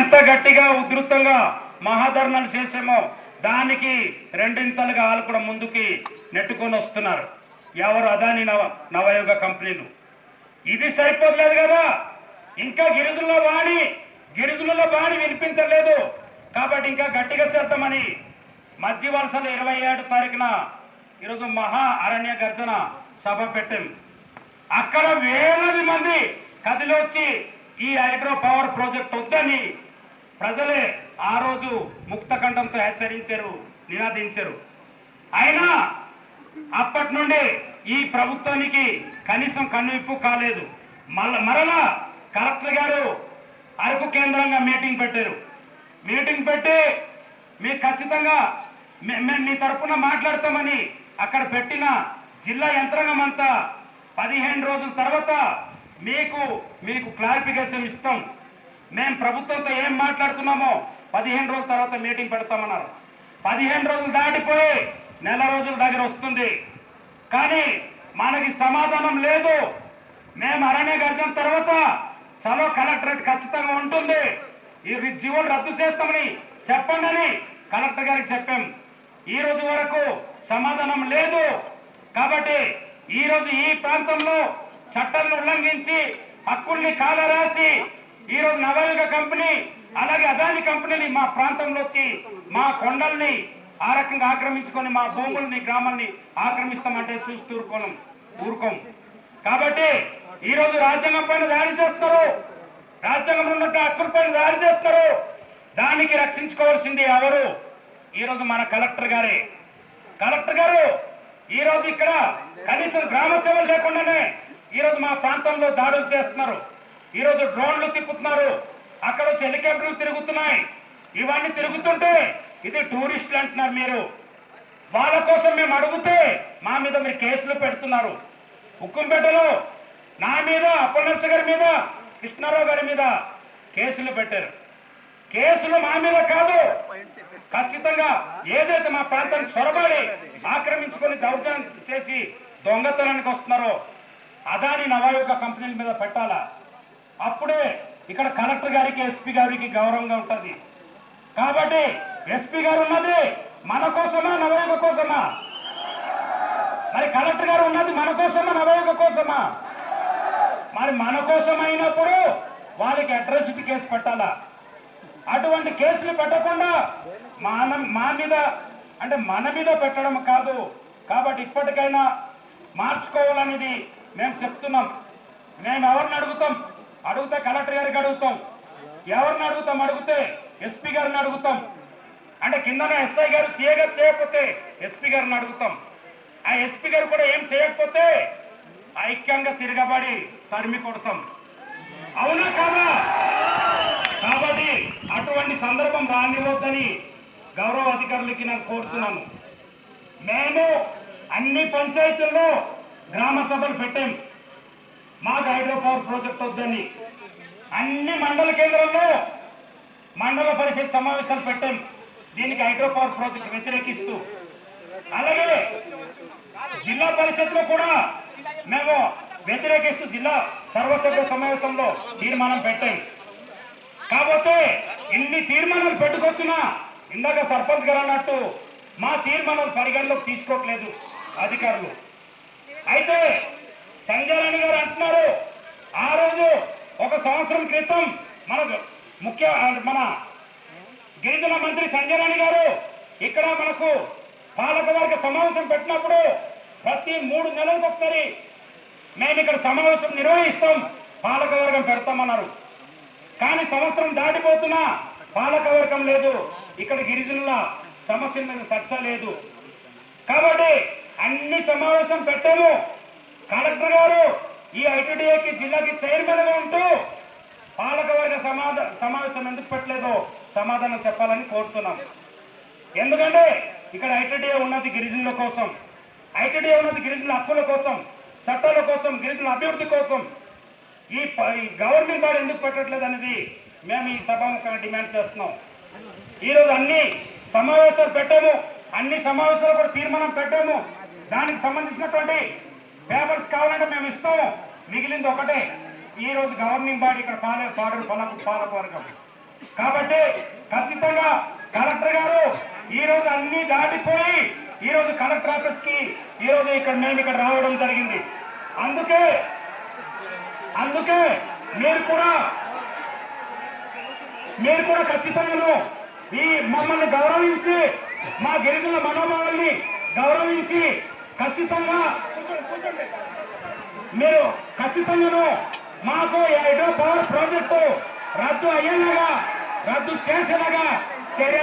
ఎంత గట్టిగా ఉధృతంగా మహాధర్నాలు చేసామో దానికి రెండింతలుగా వాళ్ళు కూడా ముందుకి నెట్టుకొని వస్తున్నారు. ఎవరు అదాని నవ నవయుగ కంపెనీలు? ఇది సరిపోలేదు కదా? ఇంకా గిరిజుల్లో వాణి గిరిజులలో వాణి వినిపించలేదు. కాబట్టి ఇంకా గట్టిగా చేద్దామని మధ్య వరుసలో ఇరవై ఏడు తారీఖున ఈరోజు మహా అరణ్య గర్జన సభ పెట్టాం. అక్కడ వేలాది మంది కదిలి వచ్చి ఈ హైడ్రో పవర్ ప్రాజెక్ట్ వద్దని ప్రజలే ఆ రోజు ముక్తఖండంతో హెచ్చరించారు నినాదించారు. అయినా అప్పటి నుండి ఈ ప్రభుత్వానికి కనీసం కన్నువిప్పు కాలేదు. మళ్ళ మరలా కలెక్టర్ గారు అరకు కేంద్రంగా మీటింగ్ పెట్టారు. మీటింగ్ పెట్టి మీ ఖచ్చితంగా మే- మేము మీ తరఫున మాట్లాడతామని అక్కడ పెట్టిన జిల్లా యంత్రాంగం అంతా పదిహేను రోజుల తర్వాత మీకు మీకు క్లారిఫికేషన్ ఇస్తాం. మేము ప్రభుత్వంతో ఏం మాట్లాడుతున్నామో పదిహేను రోజుల తర్వాత మీటింగ్ పెడతామన్నారు. పదిహేను రోజులు దాటిపోయి నెల రోజుల దగ్గర వస్తుంది. కానీ మనకి సమాధానం లేదు. మేము అరణ్య గర్జన తర్వాత చలో కలెక్టరేట్ ఖచ్చితంగా ఉంటుంది. ఈ రి- జీవోలు రద్దు చేస్తామని చెప్పండి అని కలెక్టర్ గారికి చెప్పాం. ఈ రోజు వరకు సమాధానం లేదు. కాబట్టి ఈ రోజు ఈ ప్రాంతంలో చట్టాలను ఉల్లంఘించి హక్కుల్ని కాలరాసి ఈ రోజు నవయుగ కంపెనీ అలాగే అదాని కంపెనీని మా ప్రాంతంలో వచ్చి మా కొండల్ని ఆ రకంగా ఆక్రమించుకొని మా భూముల్ని గ్రామాల్ని ఆక్రమిస్తామంటే చూస్తూ ఊరుకోను ఊరుకోం. కాబట్టి ఈ రోజు రాజ్యాంగం పైన దాడి చేస్తారు. రాజ్యాంగంలో ఉన్నట్టు హక్కుల పైన దాడి చేస్తారు. దానికి రక్షించుకోవాల్సింది ఎవరు? ఈరోజు మన కలెక్టర్ గారే. కలెక్టర్ గారు ఈ రోజు ఇక్కడ కనీసం గ్రామ సేవలు లేకుండానే ఈ రోజు మా ప్రాంతంలో దాడులు చేస్తున్నారు. ఈరోజు డ్రోన్లు తిప్పుతున్నారు. అక్కడ వచ్చి హెలికాప్టర్లు తిరుగుతున్నాయి. ఇవన్నీ తిరుగుతుంటే ఇది టూరిస్టులు అంటున్నారు మీరు. వాళ్ళ కోసం మేము అడిగితే మా మీద మీరు కేసులు పెడుతున్నారు. ఉక్కుంపేటలో నా మీద అప్పలనర్స గారి మీద కృష్ణారావు గారి మీద కేసులు పెట్టారు. కేసులు మా మీద కాదు. ఖచ్చితంగా ఏదైతే మా ప్రాంతానికి చొరబడి ఆక్రమించుకొని దౌర్జన్యం చేసి దొంగతనానికి వస్తున్నారో అదాని నవాయుగ కంపెనీల మీద పెట్టాలా? అప్పుడే ఇక్కడ కలెక్టర్ గారికి ఎస్పీ గారికి గౌరవంగా ఉంటుంది. కాబట్టి ఎస్పీ గారు ఉన్నది మన కోసమా నవయుగ కోసమా? మరి కలెక్టర్ గారు ఉన్నది మన కోసమా నవయుగ కోసమా? మరి మన కోసమైనప్పుడు వాళ్ళకి అట్రాసిటీ కేసు పెట్టాలా? అటువంటి కేసులు పెట్టకుండా మన మా మీద అంటే మన మీద పెట్టడం కాదు. కాబట్టి ఇప్పటికైనా మార్చుకోవాలనేది మేము చెప్తున్నాం. మేము ఎవరిని అడుగుతాం? అడుగుతా కలెక్టర్ గారికి అడుగుతాం. ఎవరిని అడుగుతాం? అడిగితే ఎస్పీ గారిని అడుగుతాం. అంటే కిందనే ఎస్ఐ గారు సీఏ గారు చేయకపోతే ఎస్పీ గారిని అడుగుతాం. ఆ ఎస్పీ గారు కూడా ఏం చేయకపోతే ఐక్యంగా తిరగబడి తరిమి కొడతాం. అవునా కాదా? కాబట్టి అటువంటి సందర్భం రానివ్వద్దని గౌరవ అధికారులకి నేను కోరుతున్నాను. మేము అన్ని పంచాయతీల్లో గ్రామ సభలు పెట్టాం. మాకు హైడ్రో పవర్ ప్రాజెక్ట్ వద్దని. అన్ని మండల కేంద్రాల్లో మండల పరిషత్ సమావేశాలు పెట్టాం. దీనికి హైడ్రో పవర్ ప్రాజెక్ట్ వ్యతిరేకిస్తూ. అలాగే జిల్లా పరిషత్లో కూడా మేము వ్యతిరేకిస్తూ జిల్లా సర్వసభ్య సమావేశంలో తీర్మానం పెట్టాం. కాకపోతే ఇన్ని తీర్మానాలు పెట్టుకొచ్చినా ఇందాక సర్పంచ్ గారు అన్నట్టు మా తీర్మానాలు పరిగణలోకి తీసుకోవట్లేదు అధికారులు. అయితే సంజయ్ గారు అంటున్నారు. ఆ రోజు ఒక సంవత్సరం క్రితం మన ముఖ్య మన గిరిజన మంత్రి సంజయ్ గారు ఇక్కడ మనకు పాలకవర్గ సమావేశం పెట్టినప్పుడు ప్రతి మూడు నెలలకు ఒకసారి మేము ఇక్కడ సమావేశం నిర్వహిస్తాం పాలకవర్గం పెడతామన్నారు. కానీ సంవత్సరం దాటిపోతున్నా పాలకవర్గం లేదు ఇక్కడ గిరిజనుల సమస్యల మీద చర్చ లేదు. కాబట్టి అన్ని సమావేశం పెట్టాము. కలెక్టర్ గారు ఈ ఐటీడీఏకి జిల్లాకి చైర్మన్గా ఉంటూ పాలకవర్గ సమాధ సమావేశం ఎందుకు పెట్టలేదో సమాధానం చెప్పాలని కోరుతున్నాం. ఎందుకంటే ఇక్కడ ఐటీడీఏ ఉన్నది గిరిజనుల కోసం ఐటీడీఏ ఉన్నది గిరిజనుల హక్కుల కోసం చట్టాల కోసం గిరిజనుల అభివృద్ధి కోసం. ఈ ఈ గవర్నమెంట్ వారు ఎందుకు పెట్టట్లేదు అనేది మేము ఈ సభాముఖంగా డిమాండ్ చేస్తున్నాం. ఈరోజు అన్ని సమావేశాలు పెట్టాము అన్ని సమావేశాలు కూడా తీర్మానం పెట్టాము. దానికి సంబంధించినటువంటి పేపర్స్ కావాలంటే మేము ఇస్తాము. మిగిలింది ఒకటే. ఈ రోజు గవర్నింగ్ బాడీ ఇక్కడ పాలే పాడు పాలకు పాలకవర్గం కాబట్టి ఖచ్చితంగా కలెక్టర్ గారు ఈ రోజు అన్ని దాటిపోయి ఈ రోజు కలెక్టర్ ఆఫీస్కి ఈ రోజు ఇక్కడ మేము ఇక్కడ రావడం జరిగింది. అందుకే అందుకే మీరు కూడా మీరు కూడా ఖచ్చితంగా ఈ మమ్మల్ని గౌరవించి మా గిరిజన మనోభావాల్ని గౌరవించి ఖచ్చితంగా మీరు ఖచ్చితంగా మాకు ఈ హైడ్రో పవర్ ప్రాజెక్టు రద్దు అయ్యేలాగా రద్దు చేసేలాగా చర్య